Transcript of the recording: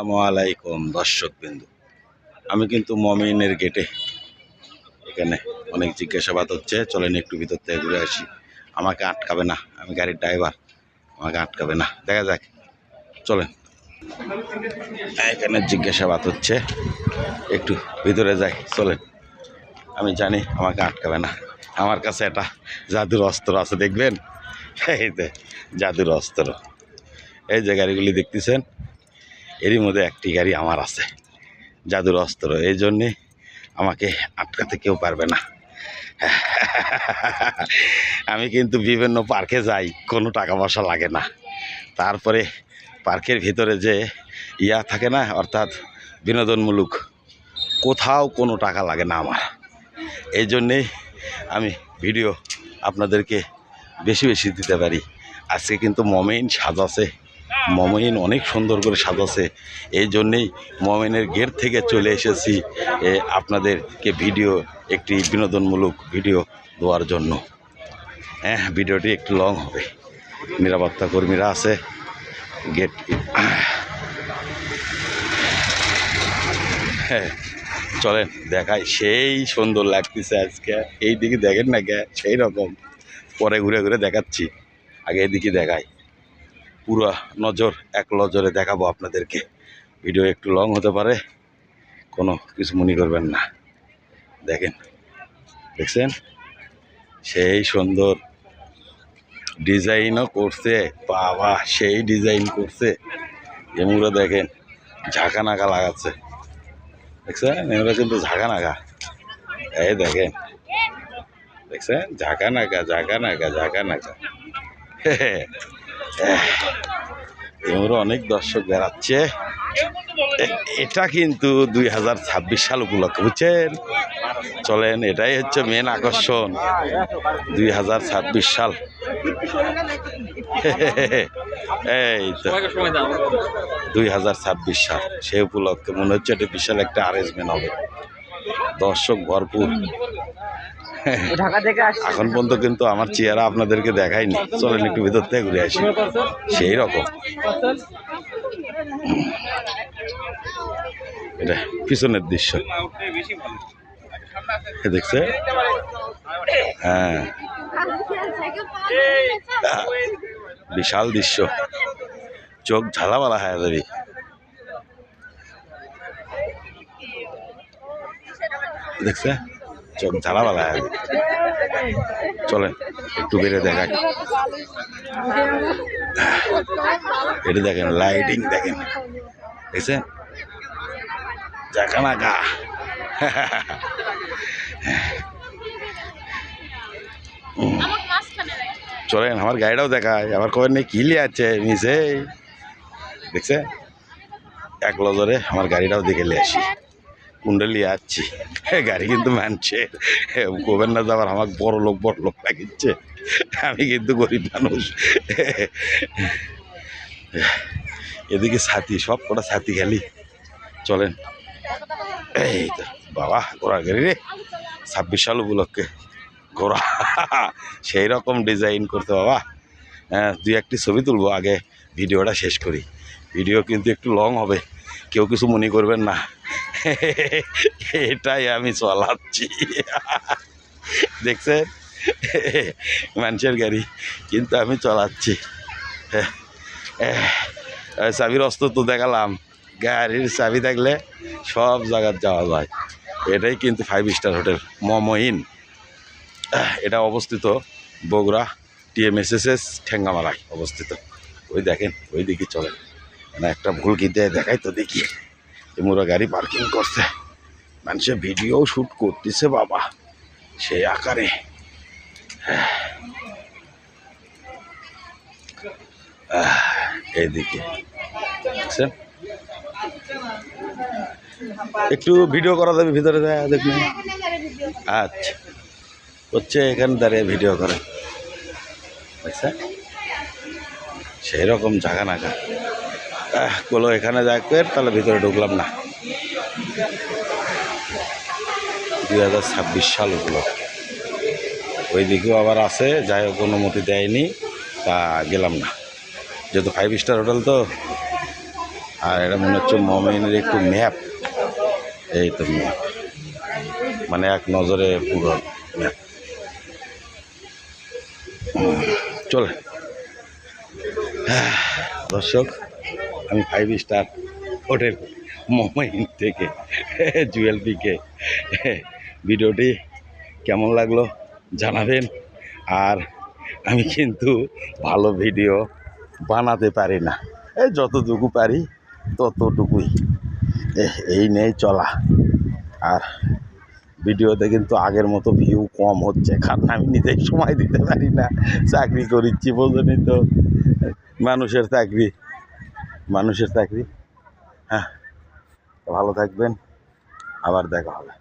আসসালামু আলাইকুম দর্শক বিন্দু আমি কিন্তু মমিনের গেটে। এখানে অনেক জিজ্ঞাসাবাদ হচ্ছে, চলেন একটু ভিতর থেকে ঘুরে আসি। আমাকে আটকাবে না, আমি গাড়ির ড্রাইভার, আমাকে আটকাবে না। দেখা যাক, চলেন। এখানে জিজ্ঞাসাবাদ হচ্ছে, একটু ভিতরে যাই, চলেন। আমি জানি আমাকে আটকাবে না। আমার কাছে একটা জাদুর অস্ত্র আছে, দেখবেন? এই যে, জাদুর অস্ত্র। এই যে গাড়িগুলি দেখতেছেন এরই মধ্যে একটি গাড়ি আমার আছে, জাদুর অস্ত্র। এই জন্যে আমাকে আটকাতে কেউ পারবে না। আমি কিন্তু বিভিন্ন পার্কে যাই, কোনো টাকা পয়সা লাগে না। তারপরে পার্কের ভিতরে যে ইয়া থাকে না, অর্থাৎ বিনোদনমূলক, কোথাও কোনো টাকা লাগে না আমার। এই জন্যেই আমি ভিডিও আপনাদেরকে বেশি বেশি দিতে পারি। আজকে কিন্তু মমেইন সাজাছে মমিন অনেক সুন্দর করে সাজাছে এই জন্যেই মমিনের গেট থেকে চলে এসেছি আপনাদেরকে ভিডিও, একটি বিনোদনমূলক ভিডিও দেওয়ার জন্য। হ্যাঁ ভিডিওটি একটু লং হবে। নিরাপত্তা কর্মীরা আছে। গেট হ্যাঁ চলেন, দেখাই। সেই সুন্দর লাগতেছে আজকে। এই দিকে দেখেন না গে সেই রকম পরে ঘুরে ঘুরে দেখাচ্ছি। আগে এদিকে দেখাই। পুরো নজর, এক নজরে দেখাবো আপনাদেরকে। ভিডিও একটু লং হতে পারে, কোনো কিছু মনে করবেন না। দেখেন, দেখছেন? সেই সুন্দর ডিজাইনও করছে, বাবা, সেই ডিজাইন করছে। এমুরা দেখেন, ঝাঁকা নাকা লাগাচ্ছে। দেখছেন? এমরা কিন্তু ঝাঁকা নাকা। এই দেখেন, দেখছেন? ঝাঁকা নাকা ঝাঁকা নাকা ঝাঁকা নাকা। এমরা অনেক দর্শক বেড়াচ্ছে। এটা কিন্তু দুই হাজার ছাব্বিশ সাল উপলক্ষে, বুঝছেন? চলেন, এটাই হচ্ছে মেন আকর্ষণ, দুই হাজার ছাব্বিশ সাল। এই তো, দুই হাজার ছাব্বিশ সাল সে উপলক্ষে মনে হচ্ছে এটা বিশাল একটা অ্যারেঞ্জমেন্ট হবে। দর্শক ভরপুর। এখন পর্যন্ত কিন্তু আমার চেহারা আপনাদেরকে দেখায়নি। চলেন একটু ভিতর থেকে ঘুরে আসি। সেই রকম। এটা পিছনের দৃশ্য। দেখছে? হ্যাঁ। বিশাল দৃশ্য। চোখ ঝালামালা হয়ে যাবি দেখছে? চোখ হয়ে যাবে চলেন, একটু বেড়ে দেখাই। এটা দেখেন লাইটিং দেখেন। দেখছেন জাকা গা। চলেন, আমার গাড়িটাও দেখায় আমার কবের নেই কিলি আছে মিশে দেখছে? এক লজরে আমার গাড়িটাও দেখে নিয়ে আসি। কুণ্ডলি আসছি গাড়ি কিন্তু মানছে। কবেন না যাবার আমাকে বড় লোক বড় লোক লাগিচ্ছে। আমি কিন্তু গরিব মানুষ। এদিকে ছাতি, সব কটা ছাতি খালি। চলেন। এই তো, বাবা, ঘোড়া গাড়ি রে। ছাব্বিশ সাল উপলক্ষে। ঘোড়া, সেই রকম ডিজাইন করতে বাবা। হ্যাঁ দুই একটি ছবি তুলবো আগে, ভিডিওটা শেষ করি। ভিডিও কিন্তু একটু লং হবে। কেউ কিছু মনে করবেন না। এটাই আমি চলাচ্ছি। দেখছেন? মানুষের গাড়ি, কিন্তু আমি চলাচ্ছি। চাবির অস্ত্র তো দেখালাম। গাড়ির চাবি থাকলে সব জায়গার যাওয়া যায়। এটাই কিন্তু ফাইভ স্টার হোটেল মমইন। এটা অবস্থিত বগুড়া টিএমএসএসএস ঠেঙ্গামারায় অবস্থিত। ওই দেখেন ওই দিকে মানে একটা ভুল কি দেয় দেখাই তো দেখি। এমুরা গাড়ি পার্কিং করছে। মানুষের ভিডিও শ্যুট করতেছে বাবা। সেই আকারে। এইদিকে। একটু ভিডিও করা যাবে, ভিতরে যায় দেখুন। আচ্ছা। হচ্ছে এখানে দাঁড়িয়ে ভিডিও করে। সেই রকম জায়গা আহ বলো, এখানে যাকে তাহলে ভিতরে ঢুকলাম না। দুই হাজার ছাব্বিশ সাল ওগুলো ওই দিকেও আবার আছে, যাই হোক, অনুমতি দেয়নি, তা গেলাম না। যেহেতু ফাইভ স্টার হোটেল তো, আর এটা মনে হচ্ছে মমিনের একটু ম্যাপ এই তো ম্যাপ মানে এক নজরে পুরো ম্যাপ চলে। দর্শক আমি ফাইভ স্টার হোটেল মোমাইন থেকে জুয়েল পিকে ভিডিওটি কেমন লাগল জানাবেন। আর আমি কিন্তু ভালো ভিডিও বানাতে পারি না। এই যতটুকু পারি ততটুকুই। এই নেই চলা। আর ভিডিওতে কিন্তু আগের মতো ভিউ কম হচ্ছে। কারণ আমি নিজেই সময় দিতে পারি না। চাকরি করিচ্ছি বোঝনি তো। মানুষের চাকরি মানুষের চাকরি। হ্যাঁ ভালো থাকবেন। আবার দেখা হবে।